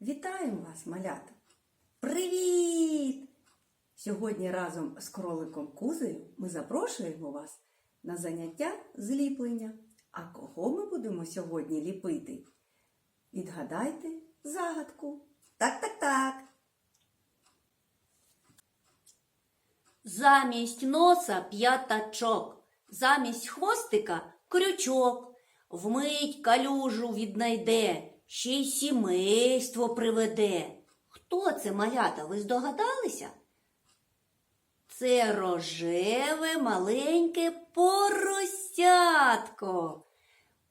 Вітаємо вас, малята! Привіт! Сьогодні разом з кроликом Кузею ми запрошуємо вас на заняття зліплення. А кого ми будемо сьогодні ліпити? Відгадайте загадку. Так, так, так. Замість носа п'ятачок, замість хвостика крючок. Вмить калюжу віднайде, ще й сімейство приведе. Хто це малята? Ви здогадалися? Це рожеве маленьке поросятко.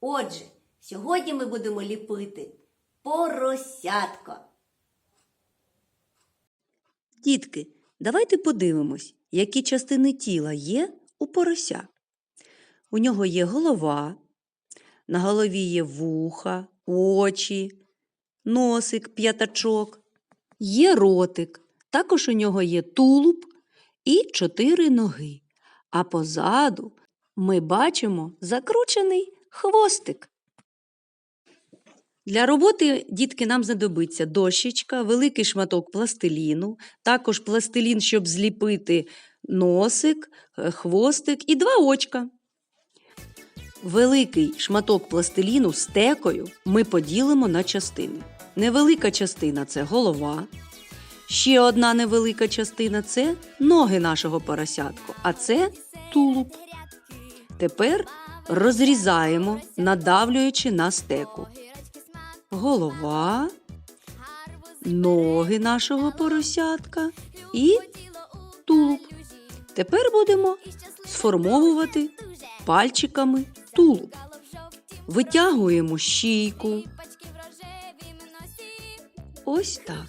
Отже, сьогодні ми будемо ліпити поросятко. Дітки, давайте подивимось, які частини тіла є у порося. У нього є голова, на голові є вуха, очі, носик, п'ятачок, є ротик, також у нього є тулуб і чотири ноги. А позаду ми бачимо закручений хвостик. Для роботи, дітки, нам знадобиться дощечка, великий шматок пластиліну, також пластилін, щоб зліпити носик, е, хвостик і два очка. Великий шматок пластиліну стекою ми поділимо на частини. Невелика частина це голова. Ще одна невелика частина це ноги нашого поросятку, а це тулуб. Тепер розрізаємо, надавлюючи на стеку. Голова, ноги нашого поросятка і тулуб. Тепер будемо сформовувати пальчиками тулуб. Витягуємо щійку. Ось так.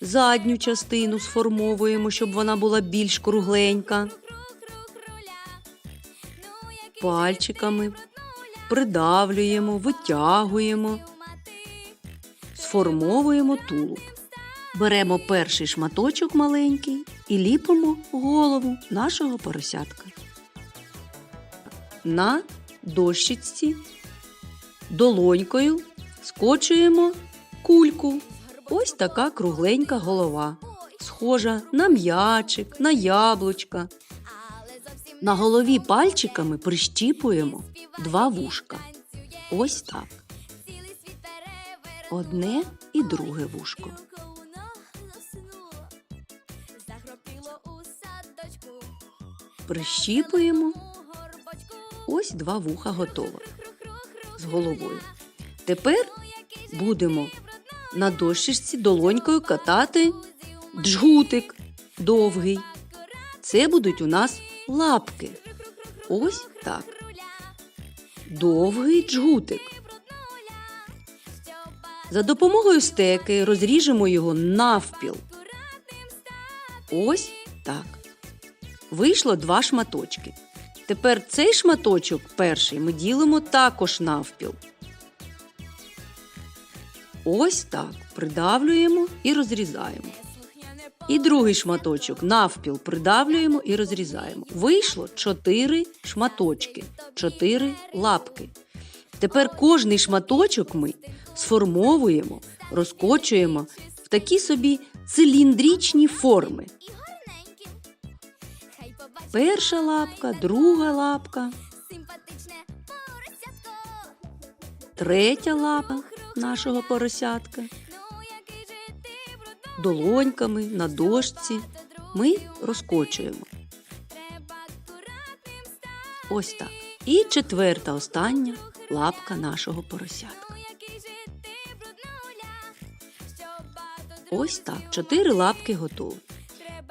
Задню частину сформовуємо, щоб вона була більш кругленька. Пальчиками придавлюємо, витягуємо, сформовуємо тулуб. Беремо перший шматочок маленький і ліпимо голову нашого поросятка. На дощечці долонькою скочуємо кульку. Ось така кругленька голова, схожа на м'ячик, на яблучка. На голові пальчиками прищіпуємо два вушка. Ось так. Одне і друге вушко. Прищіпуємо. Ось два вуха готово з головою. Тепер будемо на дощечці долонькою катати джгутик довгий. Це будуть у нас лапки. Ось так. Довгий джгутик. За допомогою стеки розріжемо його навпіл. Ось так. Вийшло два шматочки. Тепер цей шматочок перший ми ділимо також навпіл. Ось так. Придавлюємо і розрізаємо. І другий шматочок навпіл придавлюємо і розрізаємо. Вийшло чотири шматочки, чотири лапки. Тепер кожний шматочок ми сформовуємо, розкочуємо в такі собі циліндричні форми. Перша лапка, друга лапка, третя лапа нашого поросятка. Долоньками на дошці ми розкочуємо. Ось так. І четверта остання лапка нашого поросятка. Ось так. Чотири лапки готові.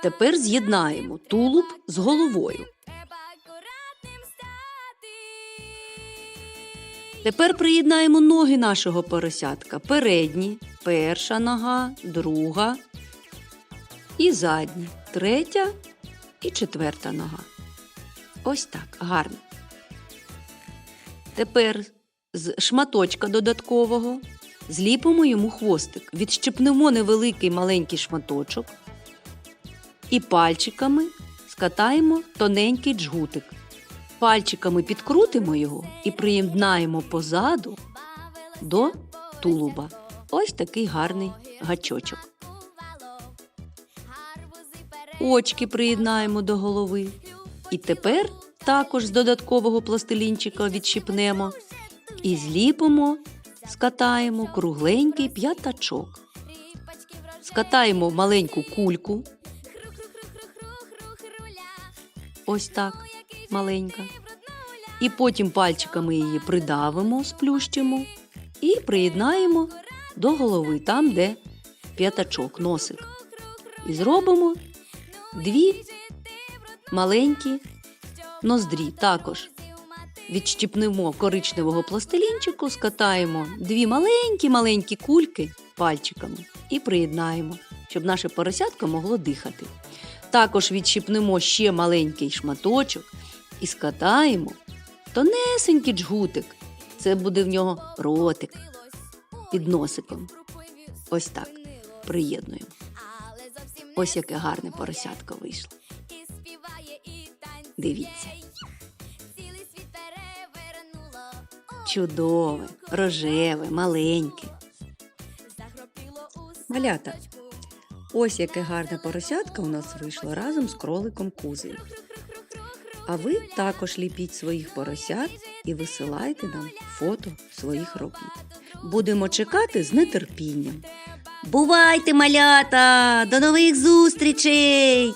Тепер з'єднаємо тулуб з головою. Тепер приєднаємо ноги нашого поросятка. Передні, перша нога, друга і задні, третя і четверта нога. Ось так, гарно. Тепер з шматочка додаткового зліпимо йому хвостик. Відщепнемо невеликий маленький шматочок і пальчиками скатаємо тоненький джгутик. Пальчиками підкрутимо його і приєднаємо позаду до тулуба. Ось такий гарний гачочок. Очки приєднаємо до голови. І тепер також з додаткового пластилінчика відщипнемо і зліпимо, скатаємо кругленький п'ятачок. Скатаємо маленьку кульку. Ось так, маленька. І потім пальчиками її придавимо, сплющимо і приєднаємо до голови, там, де п'ятачок, носик. І зробимо дві маленькі ноздрі також. Відщіпнемо коричневого пластилінчику, скатаємо дві маленькі-маленькі кульки пальчиками і приєднаємо, щоб наше поросятко могло дихати. Також відщіпнемо ще маленький шматочок і скатаємо тонесенький джгутик. Це буде в нього ротик під носиком. Ось так. Приєднуємо. Ось яке гарне поросятко вийшло. Дивіться. Чудове, рожеве, маленьке. Малята. Ось яке гарне поросятка у нас вийшло разом з кроликом кузи. А ви також ліпіть своїх поросят і висилайте нам фото своїх робіт. Будемо чекати з нетерпінням. Бувайте, малята! До нових зустрічей!